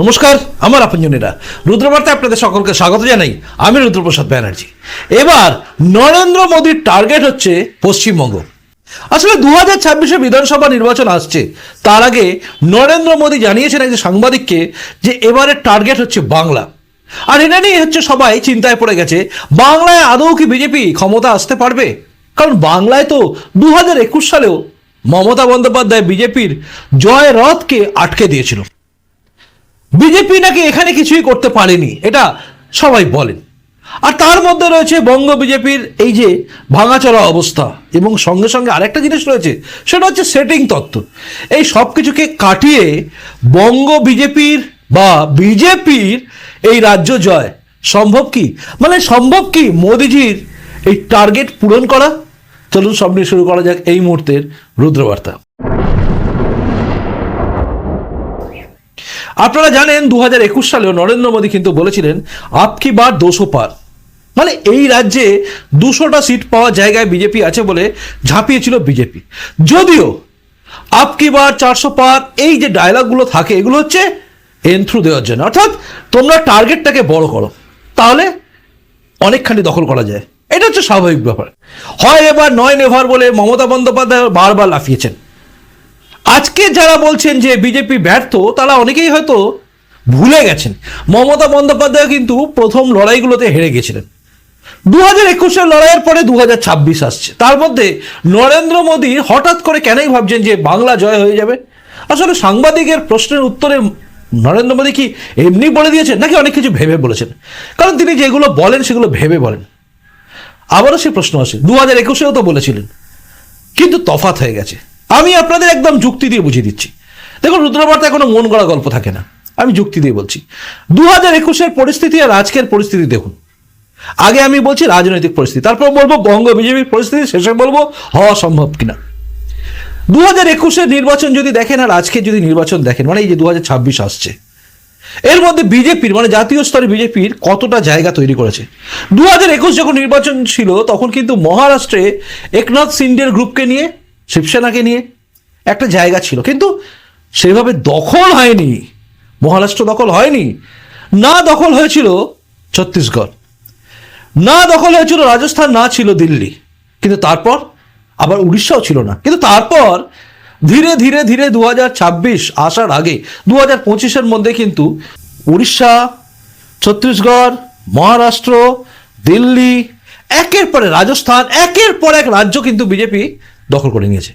নমস্কার, আমার আপনজনেরা। রুদ্রবার্তায় আপনাদের সকলকে স্বাগত জানাই। আমি রুদ্রপ্রসাদ ব্যানার্জি। এবার, নরেন্দ্র মোদীর টার্গেট হচ্ছে পশ্চিমবঙ্গ। আসলে দু হাজার ছাব্বিশে বিধানসভা নির্বাচন আসছে, তার আগে নরেন্দ্র মোদী জানিয়েছেন একজন সাংবাদিককে যে এবারের টার্গেট হচ্ছে বাংলা। আর এটা নিয়ে হচ্ছে সবাই চিন্তায় পড়ে গেছে, বাংলায় আদৌ কি বিজেপি ক্ষমতা আসতে পারবে? কারণ বাংলায় তো দু হাজার একুশ সালেও মমতা বন্দ্যোপাধ্যায় বিজেপির জয় রথকে আটকে দিয়েছিল। বিজেপি নাকি এখানে কিছুই করতে পারেনি, এটা সবাই বলেন। আর তার মধ্যে রয়েছে বঙ্গ বিজেপির এই যে ভাঙাচড়া অবস্থা, এবং সঙ্গে সঙ্গে আরেকটা জিনিস রয়েছে, সেটা হচ্ছে সেটিং তত্ত্ব। এই সব কিছুকে কাটিয়ে বঙ্গ বিজেপির বা বিজেপির এই রাজ্য জয় সম্ভব কি? মানে সম্ভব কি মোদিজির এই টার্গেট পূরণ করা? চলুন সব নিয়ে শুরু করা যাক এই মুহূর্তের রুদ্রবার্তা। আপনারা জানেন দু হাজার একুশ সালেও নরেন্দ্র মোদী কিন্তু বলেছিলেন আপকি বার দোষো পার। মানে এই রাজ্যে দুশোটা সিট পাওয়া জায়গায় বিজেপি আছে বলে ঝাঁপিয়েছিল বিজেপি। যদিও আপকি বার চারশো পার, এই যে ডায়লগগুলো থাকে, এগুলো হচ্ছে এন্থ্রু দেওয়ার জন্য। অর্থাৎ তোমরা টার্গেটটাকে বড় করো, তাহলে অনেকখানি দখল করা যায়। এটা হচ্ছে স্বাভাবিক ব্যাপার। হয় এবার নয় নেভার বলে মমতা বন্দ্যোপাধ্যায় বারবার লাফিয়েছেন। আজকে যারা বলছেন যে বিজেপি ব্যর্থ, তারা অনেকেই হয়তো ভুলে গেছেন। মমতা বন্দ্যোপাধ্যায় কিন্তু প্রথম লড়াইগুলোতে হেরে গেছিলেন। দু হাজার একুশের লড়াইয়ের পরে দু হাজার ছাব্বিশ আসছে। তার মধ্যে নরেন্দ্র মোদী হঠাৎ করে কেনই ভাবছেন যে বাংলা জয় হয়ে যাবে? আসলে সাংবাদিকের প্রশ্নের উত্তরে নরেন্দ্র মোদী কি এমনি বলে দিয়েছেন, নাকি অনেক কিছু ভেবে বলেছেন? কারণ তিনি যেগুলো বলেন, সেগুলো ভেবে বলেন। আবারও সে প্রশ্ন আসে দু হাজার একুশেও তো বলেছিলেন, কিন্তু তফাৎ হয়ে গেছে। আমি আপনাদের একদম যুক্তি দিয়ে বুঝিয়ে দিচ্ছি। দেখুন, রুদ্রবার্তা কোনো মন গড়া গল্প থাকে না। আমি যুক্তি দিয়ে বলছি। দু হাজার একুশের পরিস্থিতি আর আজকের পরিস্থিতি দেখুন। আগে আমি বলছি রাজনৈতিক পরিস্থিতি, তারপর বলব বঙ্গ বিজেপির পরিস্থিতি, শেষে বলব হওয়া সম্ভব কিনা। দু হাজার একুশের নির্বাচন যদি দেখেন আর আজকে যদি নির্বাচন দেখেন মানে এই যে দু হাজার ছাব্বিশ আসছে, এর মধ্যে বিজেপির মানে জাতীয় স্তরে বিজেপির কতটা জায়গা তৈরি করেছে? দু হাজার একুশ যখন নির্বাচন ছিল, তখন কিন্তু মহারাষ্ট্রে একনাথ সিন্ডের গ্রুপকে নিয়ে শিবসেনাকে নিয়ে একটা জায়গা ছিল। কিন্তু সেভাবে দখল হয়নি, মহারাষ্ট্র দখল হয়নি। না দখল হয়েছিল ছত্তিশগড়, না দখল হয়েছিল রাজস্থান, না ছিল দিল্লি। কিন্তু তারপর আবার উড়িষ্যাও ছিল না। কিন্তু তারপর ধীরে ধীরে ধীরে দু হাজার ছাব্বিশ আসার আগে দু হাজার পঁচিশের মধ্যে কিন্তু উড়িষ্যা, ছত্তিশগড়, মহারাষ্ট্র, দিল্লি, একের পরে রাজস্থান, একের পর এক রাজ্য কিন্তু বিজেপি দখল করে নিয়েছে।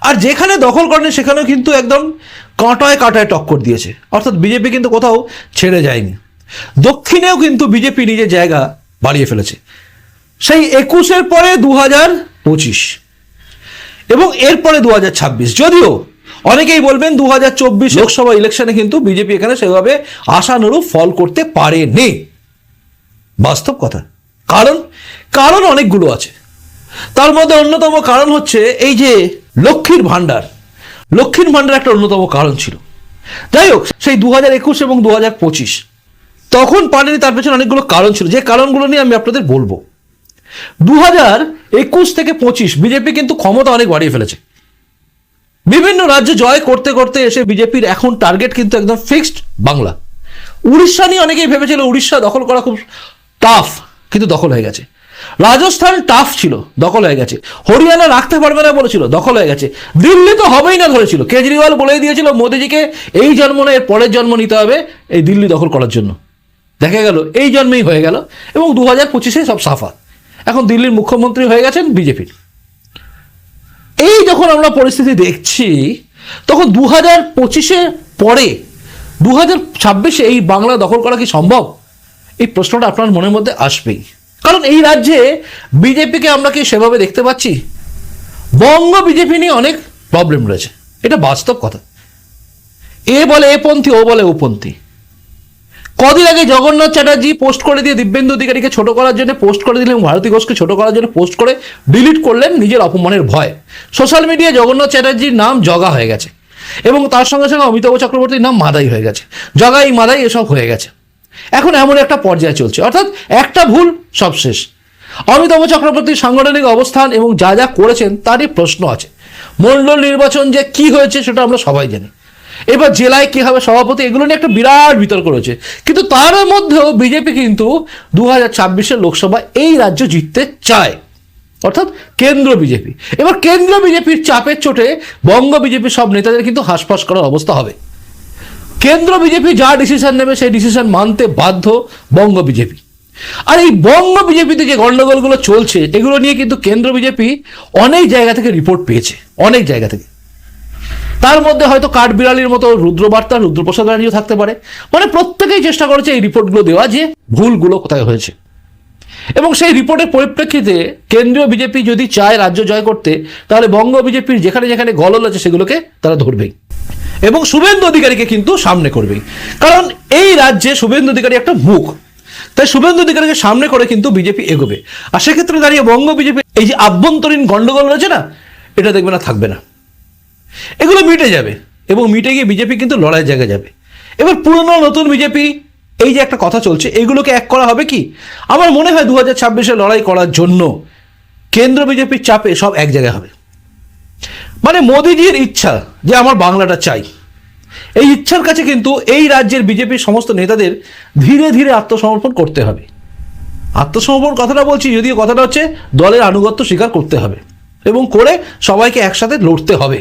আর যেখানে দখল করেনি সেখানেও কিন্তু একদম কাঁটায় কাঁটায় টক্কর দিয়েছে। অর্থাৎ বিজেপি কিন্তু কোথাও ছেড়ে যায়নি। দক্ষিণেও কিন্তু বিজেপি নিজের জায়গা বাড়িয়ে ফেলেছে। সেই একুশের পরে দু হাজার পঁচিশ এবং এরপরে দু হাজার ছাব্বিশ। যদিও অনেকেই বলবেন দু হাজার চব্বিশ লোকসভা ইলেকশনে কিন্তু বিজেপি এখানে সেভাবে আশানুরূপ ফল করতে পারেনি। বাস্তব কথা। কারণ কারণ অনেকগুলো আছে। তার মধ্যে অন্যতম কারণ হচ্ছে এই যে লক্ষ্মীর ভাণ্ডার। লক্ষ্মীর ভাণ্ডার একটা অন্যতম কারণ ছিল। যাই হোক, সেই দু হাজার একুশ এবং দু হাজার পঁচিশ, তখন পারেনি তার পেছনে অনেকগুলো কারণ ছিল। যে কারণগুলো নিয়ে আমি আপনাদের বলব। দু হাজার একুশ থেকে পঁচিশ, বিজেপি কিন্তু ক্ষমতা অনেক বাড়িয়ে ফেলেছে। বিভিন্ন রাজ্য জয় করতে করতে এসে বিজেপির এখন টার্গেট কিন্তু একদম ফিক্সড বাংলা। উড়িষ্যা নিয়ে অনেকেই ভেবেছিল, উড়িষ্যা দখল করা খুব টাফ কিন্তু দখল হয়ে গেছে। রাজস্থান টাফ ছিল, দখল হয়ে গেছে। হরিয়ানা রাখতে পারবে না বলেছিল, দখল হয়ে গেছে। দিল্লি তো হবেই না ধরেছিল। কেজরিওয়াল বলে দিয়েছিল মোদিজিকে, এই জন্ম না এর পরের জন্ম নিতে হবে, এই দিল্লি দখল করার জন্য। দেখা গেল, এই জন্মেই হয়ে গেল, এবং দু হাজার পঁচিশে সব সাফা এখন দিল্লির মুখ্যমন্ত্রী হয়ে গেছেন বিজেপির এই যখন আমরা পরিস্থিতি দেখছি, তখন দু হাজার পঁচিশে পরে দু হাজার ছাব্বিশে এই বাংলা দখল করা কি সম্ভব? এই প্রশ্নটা আপনার মনের মধ্যে আসবেই। কারণ এই রাজ্যে বিজেপিকে আমরা কি সেভাবে দেখতে পাচ্ছি? বঙ্গ বিজেপি নিয়ে অনেক প্রবলেম রয়েছে। এটা বাস্তব কথা। এ বলে এ পন্থী, ও বলে ও পন্থী। কদিন আগে জগন্নাথ চ্যাটার্জি পোস্ট করে দিয়ে দিব্যেন্দু অধিকারীকে ছোট করার জন্য পোস্ট করে দিলেন, ভারতী ঘোষকে ছোট করার জন্য পোস্ট করে ডিলিট করলেন নিজের অপমানের ভয়। সোশ্যাল মিডিয়ায় জগন্নাথ চ্যাটার্জির নাম জগা হয়ে গেছে। এবং তার সঙ্গে সঙ্গে অমিতাভ চক্রবর্তীর নাম মাদাই হয়ে গেছে। জগাই মাদাই এসব হয়ে গেছে। এখন এমন একটা পর্যায়ে চলছে। অর্থাৎ একটা ভুল, সব শেষ। অমিতাভ চক্রবর্তীর সাংগঠনিক অবস্থান এবং যা যা করেছেন, তারই প্রশ্ন আছে। মণ্ডল নির্বাচন যে কি হয়েছে, সেটা আমরা সবাই জানি। এবার জেলায় কে হবে সভাপতি, এগুলো নিয়ে একটা বিরাট বিতর্ক রয়েছে। কিন্তু তার মধ্যেও বিজেপি কিন্তু দু হাজার ছাব্বিশের লোকসভা এই রাজ্য জিততে চায়। অর্থাৎ কেন্দ্র বিজেপি। এবার কেন্দ্র বিজেপির চাপের চোটে বঙ্গ বিজেপির সব নেতাদের কিন্তু হাঁসফাঁস করার অবস্থা হবে। কেন্দ্র বিজেপি যা ডিসিশন নেবে সেই ডিসিশন মানতে বাধ্য বঙ্গ বিজেপি। আর এই বঙ্গ বিজেপিতে যে গন্ডগোলগুলো চলছে, এগুলো নিয়ে কিন্তু কেন্দ্র বিজেপি অনেক জায়গা থেকে রিপোর্ট পেয়েছে, অনেক জায়গা থেকে। তার মধ্যে হয়তো কাঠবিড়ালির মতো রুদ্রবার্তা, রুদ্রপ্রসাদ রানীও থাকতে পারে। মানে প্রত্যেকেই চেষ্টা করেছে এই রিপোর্টগুলো দেওয়া যে ভুলগুলো কোথায় হয়েছে। এবং সেই রিপোর্টের পরিপ্রেক্ষিতে কেন্দ্রীয় বিজেপি যদি চায় রাজ্য জয় করতে, তাহলে বঙ্গ বিজেপির যেখানে যেখানে গলল আছে সেগুলোকে তারা ধরবেই। এবং শুভেন্দু অধিকারীকে কিন্তু সামনে করবেই। কারণ এই রাজ্যে শুভেন্দু অধিকারী একটা মুখ। তাই শুভেন্দু অধিকারীকে সামনে করে কিন্তু বিজেপি এগোবে। আর সেক্ষেত্রে দাঁড়িয়ে বঙ্গ বিজেপি এই যে আভ্যন্তরীণ গন্ডগোল রয়েছে না, এটা দেখবে না, থাকবে না। এগুলো মিটে যাবে এবং মিটে গিয়ে বিজেপি কিন্তু লড়াই জায়গায় যাবে। এবার পুরনো নতুন বিজেপি এই যে একটা কথা চলছে, এগুলোকে এক করা হবে কি? আমার মনে হয় দু হাজার লড়াই করার জন্য কেন্দ্র বিজেপির চাপে সব এক জায়গায় হবে। মানে মোদিজির ইচ্ছা যে আমার বাংলাটা চাই। এই ইচ্ছার কাছে কিন্তু এই রাজ্যের বিজেপির সমস্ত নেতাদের ধীরে ধীরে আত্মসমর্পণ করতে হবে। আত্মসমর্পণ কথাটা বলছি যদিও কথাটা হচ্ছে দলের আনুগত্য স্বীকার করতে হবে এবং করে সবাইকে একসাথে লড়তে হবে।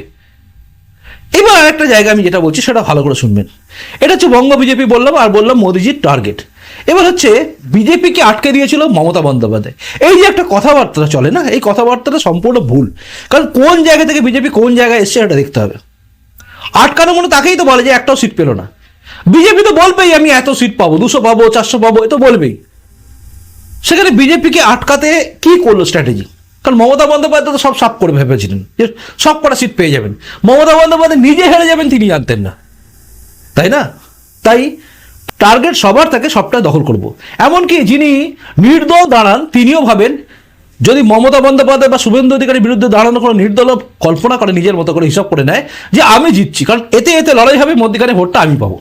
এবার আরেকটা জায়গা আমি যেটা বলছি সেটা ভালো করে শুনবেন। এটা হচ্ছে বঙ্গ বিজেপি বললাম আর বললাম মোদিজির টার্গেট। এবার হচ্ছে বিজেপিকে আটকে দিয়েছিল মমতা বন্দ্যোপাধ্যায়। এই যে একটা কথাবার্তা চলে না, এই কথাবার্তাটা সম্পূর্ণ ভুল। কারণ কোন জায়গা থেকে বিজেপি কোন জায়গায় এসছে সেটা দেখতে হবে। আটকানো মনে তাকেই তো বলে যে একটাও সিট পেল না। বিজেপি তো বলবেই, আমি এত সিট পাবো, দুশো পাবো, চারশো পাবো, এ তো বলবেই। সেখানে বিজেপিকে আটকাতে কি করল স্ট্র্যাটেজি কারণ মমতা বন্দ্যোপাধ্যায় তো সব সাপ করে ভেবেছিলেন, যে সব কটা সিট পেয়ে যাবেন। মমতা বন্দ্যোপাধ্যায় নিজে হেরে যাবেন, তিনি জানতেন না। তাই না? তাই টার্গেট সবার তাকে সবটা দখল করব। এমনকি যিনি নির্দল দাঁড়ান, তিনিও ভাবেন, যদি মমতা বন্দ্যোপাধ্যায় বা শুভেন্দু অধিকারীর বিরুদ্ধে দাঁড়ানো কোনো নির্দল কল্পনা করে, নিজের মতো করে হিসাব করে নেয়, যে আমি জিতছি, কারণ এতে এতে লড়াই হবে, মধ্যখানে ভোটটা আমি পাবো।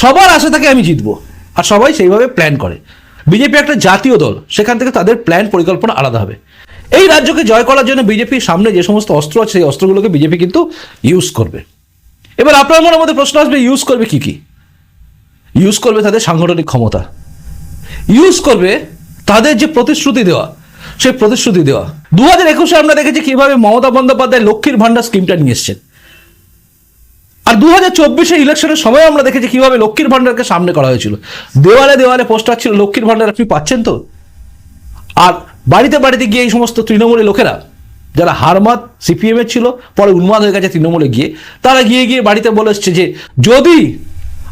সবার আশা থাকে আমি জিতবো, আর সবাই সেইভাবে প্ল্যান করে। বিজেপি একটা জাতীয় দল, সেখান থেকে তাদের প্ল্যান পরিকল্পনা আলাদা হবে। এই রাজ্যকে জয় করার জন্য বিজেপির সামনে যে সমস্ত অস্ত্র আছে, সেই অস্ত্রগুলোকে বিজেপি কিন্তু ইউজ করবে। এবার আপনার মনের মধ্যে প্রশ্ন আসবে ইউজ করবে কি কি? ইউজ করবে তাদের সাংগঠনিক ক্ষমতা। ইউজ করবে তাদের যে প্রতিশ্রুতি দেওয়া, সেই প্রতিশ্রুতি দেওয়া। দু হাজার একুশে আমরা দেখেছি কীভাবে মমতা বন্দ্যোপাধ্যায় লক্ষ্মীর ভান্ডার স্কিমটা নিয়ে এসছেন। আর দু হাজার চব্বিশের ইলেকশনের সময় আমরা দেখেছি কীভাবে লক্ষ্মীর ভান্ডারকে সামনে করা হয়েছিল। দেওয়ালে দেওয়ালে পোস্টার ছিল, লক্ষ্মীর ভান্ডার আপনি পাচ্ছেন তো? আর বাড়িতে বাড়িতে গিয়ে এই সমস্ত তৃণমূলী লোকেরা, যারা হারমাত সিপিএম এর ছিল, পরে উন্মাদ হয়ে গেছে তৃণমূলে গিয়ে, তারা গিয়ে গিয়ে বাড়িতে বলে এসছে যে, যদি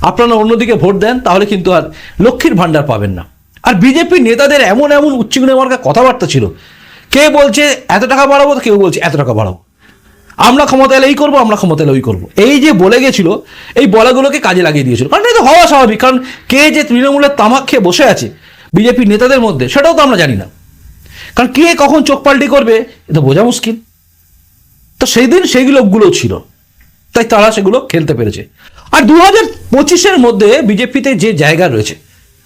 আপনারা অন্যদিকে ভোট দেন, তাহলে কিন্তু আর লক্ষ্মীর ভান্ডার পাবেন না। আর বিজেপি নেতাদের এমন এমন উচ্চিগুণে মার্কা কথাবার্তা ছিল। কে বলছে, এত টাকা বাড়াবো? কেউ বলছে, এত টাকা বাড়াবো। আমরা ক্ষমতা এলে এই করব, আমরা ক্ষমতা এলে ওই করব। এই যে বলে গেছিল, এই বলাগুলোকে কাজে লাগিয়ে দিয়েছিল। কারণ এটা হওয়া স্বাভাবিক, কারণ কে যে তৃণমূলের তামাক খেয়ে বসে আছে বিজেপি নেতাদের মধ্যে, সেটাও তো আমরা জানি না। কারণ কে কখন চোখ পাল্টি করবে এটা বোঝা মুশকিল। তো সেই দিন সেই লোকগুলো ছিল, তাই তারা সেগুলো খেলতে পেরেছে। আর দু হাজার পঁচিশের মধ্যে বিজেপিতে যে জায়গা রয়েছে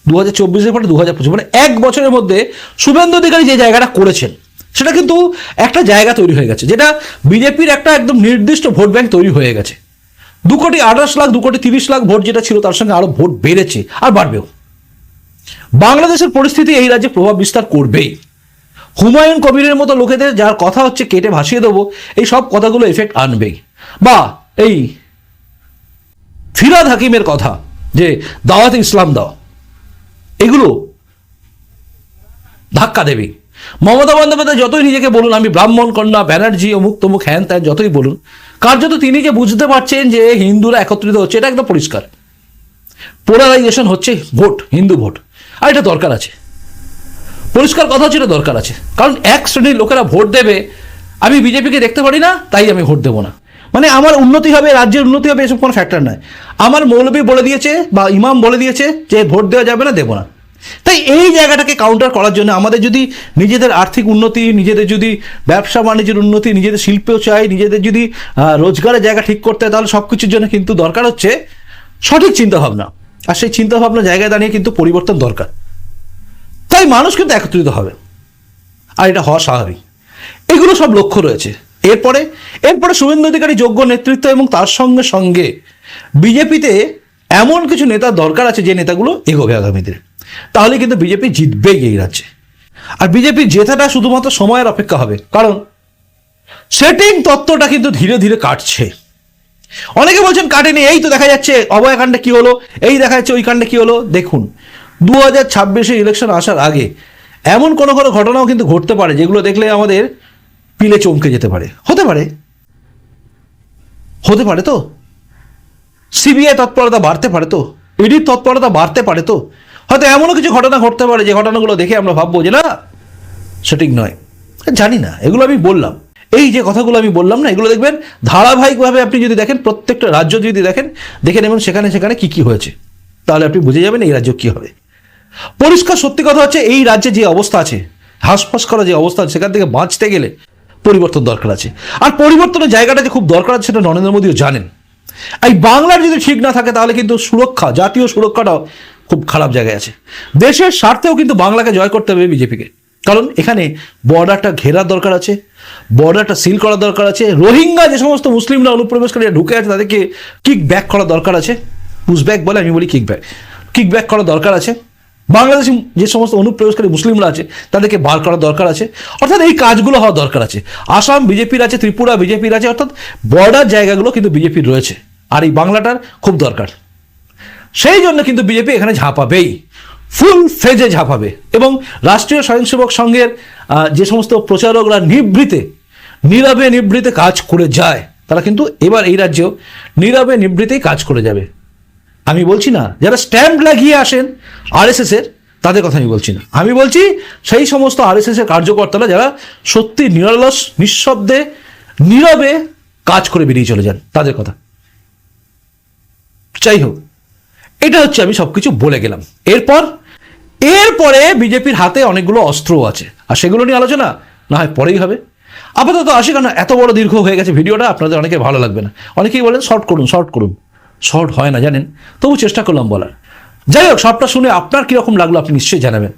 দু হাজার চব্বিশের পরে দু হাজার পঁচিশ মানে এক বছরের মধ্যে শুভেন্দু অধিকারী যে জায়গাটা করেছেন, সেটা কিন্তু একটা জায়গা তৈরি হয়ে গেছে, যেটা বিজেপির একটা একদম নির্দিষ্ট ভোট ব্যাংক তৈরি হয়ে গেছে। দু কোটি আঠাশ লাখ, দু কোটি তিরিশ লাখ ভোট যেটা ছিল, তার সঙ্গে আরও ভোট বেড়েছে আর বাড়বেও। বাংলাদেশের পরিস্থিতি এই রাজ্যে প্রভাব বিস্তার করবেই। হুমায়ুন কবিরের মতো লোকেদের যার কথা হচ্ছে কেটে ভাসিয়ে দেবো, এই সব কথাগুলো এফেক্ট আনবেই। বা এই ফিরাদ হাকিমের কথা, যে দাওয়াত ইসলাম দাও, এগুলো ধাক্কা দেবে। মমতা বন্দ্যোপাধ্যায় যতই নিজেকে বলুন, আমি ব্রাহ্মণ কন্যা, ব্যানার্জি, অমুক তমুক, হ্যান ত্যান যতই বলুন কার্যত তিনি যে বুঝতে পারছেন যে হিন্দুরা একত্রিত হচ্ছে, এটা একদম পরিষ্কার। পোলারাইজেশন হচ্ছে ভোট, হিন্দু ভোট, আর এটা দরকার আছে। পরিষ্কার কথা হচ্ছে এটা দরকার আছে। কারণ এক শ্রেণির লোকেরা ভোট দেবে, আমি বিজেপিকে দেখতে পারি না, তাই আমি ভোট দেবো না। মানে আমার উন্নতি হবে, রাজ্যের উন্নতি হবে, এসব কোনো ফ্যাক্টর নয়। আমার মৌলবী বলে দিয়েছে বা ইমাম বলে দিয়েছে যে ভোট দেওয়া যাবে না, দেবো না। তাই এই জায়গাটাকে কাউন্টার করার জন্য আমাদের যদি নিজেদের আর্থিক উন্নতি, নিজেদের যদি ব্যবসা বাণিজ্যের উন্নতি, নিজেদের শিল্প চাই, নিজেদের যদি রোজগারের জায়গা ঠিক করতে হয়, তাহলে সব কিছুর জন্য কিন্তু দরকার হচ্ছে সঠিক চিন্তাভাবনা। আর সেই চিন্তাভাবনা জায়গায় দাঁড়িয়ে কিন্তু পরিবর্তন দরকার। তাই মানুষ কিন্তু একত্রিত হবে। আর এটা হওয়া স্বাভাবিক। এগুলো সব লক্ষ্য রয়েছে। এরপরে এরপরে শুভেন্দু অধিকারী যোগ্য নেতৃত্ব এবং তার সঙ্গে সঙ্গে বিজেপিতে এমন কিছু নেতার দরকার আছে যে নেতাগুলো এগোবে আগামী দিনে তাহলে কিন্তু বিজেপি জিতবেই এই রাজ্যে। আর বিজেপি জেতাটা শুধুমাত্র সময়ের অপেক্ষা হবে। কারণ সেটিং তত্ত্বটা কিন্তু ধীরে ধীরে কাটছে। অনেকে বলছেন, কাটেনি, এই তো দেখা যাচ্ছে অভয়াকাণ্ডে কি হলো? এই দেখা যাচ্ছে, ওই কাণ্ডে কি হলো? দেখুন দু হাজার ছাব্বিশে ইলেকশন আসার আগে এমন কোনো কোনো ঘটনাও কিন্তু ঘটতে পারে, যেগুলো দেখলে আমাদের পিলে চমকে যেতে পারে। হতে পারে। হতে পারে তো। সিবিআই তৎপরতা বাড়তে পারে তো। ইডির তৎপরতা বাড়তে পারে তো। হয়তো এমনও কিছু ঘটনা ঘটতে পারে, যে ঘটনাগুলো দেখে আমরা ভাববো যে না সঠিক নয়। জানি না, এগুলো আমি বললাম। এই যে কথাগুলো আমি বললাম না, এগুলো দেখবেন ধারাবাহিকভাবে আপনি যদি দেখেন, প্রত্যেকটা রাজ্য যদি দেখেন, দেখে নেবেন সেখানে সেখানে কি কি হয়েছে। তাহলে আপনি বুঝে যাবেন এই রাজ্য কি হবে। পরিষ্কার সত্যি কথা হচ্ছে, এই রাজ্যে যে অবস্থা আছে, হাসপাস করা যে অবস্থা, সেখান থেকে বাঁচতে গেলে পরিবর্তন দরকার আছে। আর পরিবর্তনের জায়গাটা যে খুব দরকার আছে সেটা নরেন্দ্র মোদীও জানেন। এই বাংলার যদি ঠিক না থাকে তাহলে কিন্তু সুরক্ষা, জাতীয় সুরক্ষাটাও খুব খারাপ জায়গায় আছে। দেশের স্বার্থেও কিন্তু বাংলাকে জয় করতে হবে বিজেপিকে। কারণ এখানে বর্ডারটা ঘেরার দরকার আছে, বর্ডারটা সিল করার দরকার আছে, রোহিঙ্গা যে সমস্ত মুসলিমরা অনুপ্রবেশকারীরা ঢুকে আছে তাদেরকে কিক ব্যাক করার দরকার আছে। পুশ ব্যাক বলে, আমি বলি কিক ব্যাক কিক ব্যাক করার দরকার আছে। বাংলাদেশি যে সমস্ত অনুপ্রবেশকারী মুসলিমরা আছে, তাদেরকে বার করার দরকার আছে। অর্থাৎ এই কাজগুলো হওয়া দরকার আছে। আসাম বিজেপির আছে, ত্রিপুরা বিজেপির আছে, অর্থাৎ বর্ডার জায়গাগুলো কিন্তু বিজেপির রয়েছে। আর এই বাংলাটার খুব দরকার। সেই জন্য কিন্তু বিজেপি এখানে ঝাঁপাবেই ফুল ফেজে ঝাঁপাবে এবং রাষ্ট্রীয় স্বয়ংসেবক সংঘের যে সমস্ত প্রচারকরা নিভৃতে নীরবে নিভৃতে কাজ করে যায়, তারা কিন্তু এবার এই রাজ্যেও নীরবে নিভৃতেই কাজ করে যাবে। আমি বলছি না, যারা স্ট্যাম্প লাগিয়ে আসেন আরএসএস এর, তাদের কথা আমি বলছি না। আমি বলছি, সেই সমস্ত আরএসএস এর কার্যকর্তারা যারা সত্যি নিরলস, নিঃশব্দে, নীরবে কাজ করে বেরিয়ে চলে যান, তাদের কথা। যাই হোক, এটা হচ্ছে আমি সবকিছু বলে গেলাম। এরপর, এরপরে বিজেপির হাতে অনেকগুলো অস্ত্র আছে। আর সেগুলো নিয়ে আলোচনা না হয় পরেই হবে। আপাতত আসি কেন এত বড় দীর্ঘ হয়ে গেছে ভিডিওটা, আপনাদের অনেকে ভালো লাগবে না। অনেকেই বলেন, শর্ট করুন শর্ট করুন। শর্ট হয় না, জানেন? তবু চেষ্টা করলাম বলার। যাই হোক, সবটা শুনে আপনার কীরকম লাগল আপনি নিশ্চয়ই জানাবেন।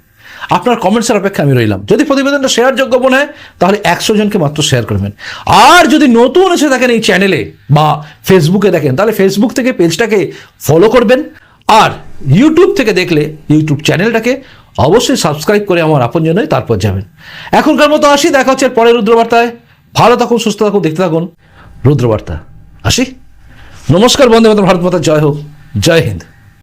আপনার কমেন্টসের অপেক্ষা আমি রইলাম। যদি প্রতিবেদনটা শেয়ার যোগ্য মনে হয়, তাহলে একশো জনকে মাত্র শেয়ার করবেন আর যদি নতুন এসে থাকেন এই চ্যানেলে বা ফেসবুকে দেখেন, তাহলে ফেসবুক থেকে পেজটাকে ফলো করবেন। আর ইউটিউব থেকে দেখলে ইউটিউব চ্যানেলটাকে অবশ্যই সাবস্ক্রাইব করে আমার আপন জন্যই তারপর যাবেন। এখনকার মতো আসি, দেখা হচ্ছে পরের রুদ্রবার্তায়। ভালো থাকুন, সুস্থ থাকুন, দেখতে থাকুন। রুদ্রবার্তা। আসি? নমস্কার বন্ধু মাতা ভারত মাতা জয় হোক। জয় হিন্দ।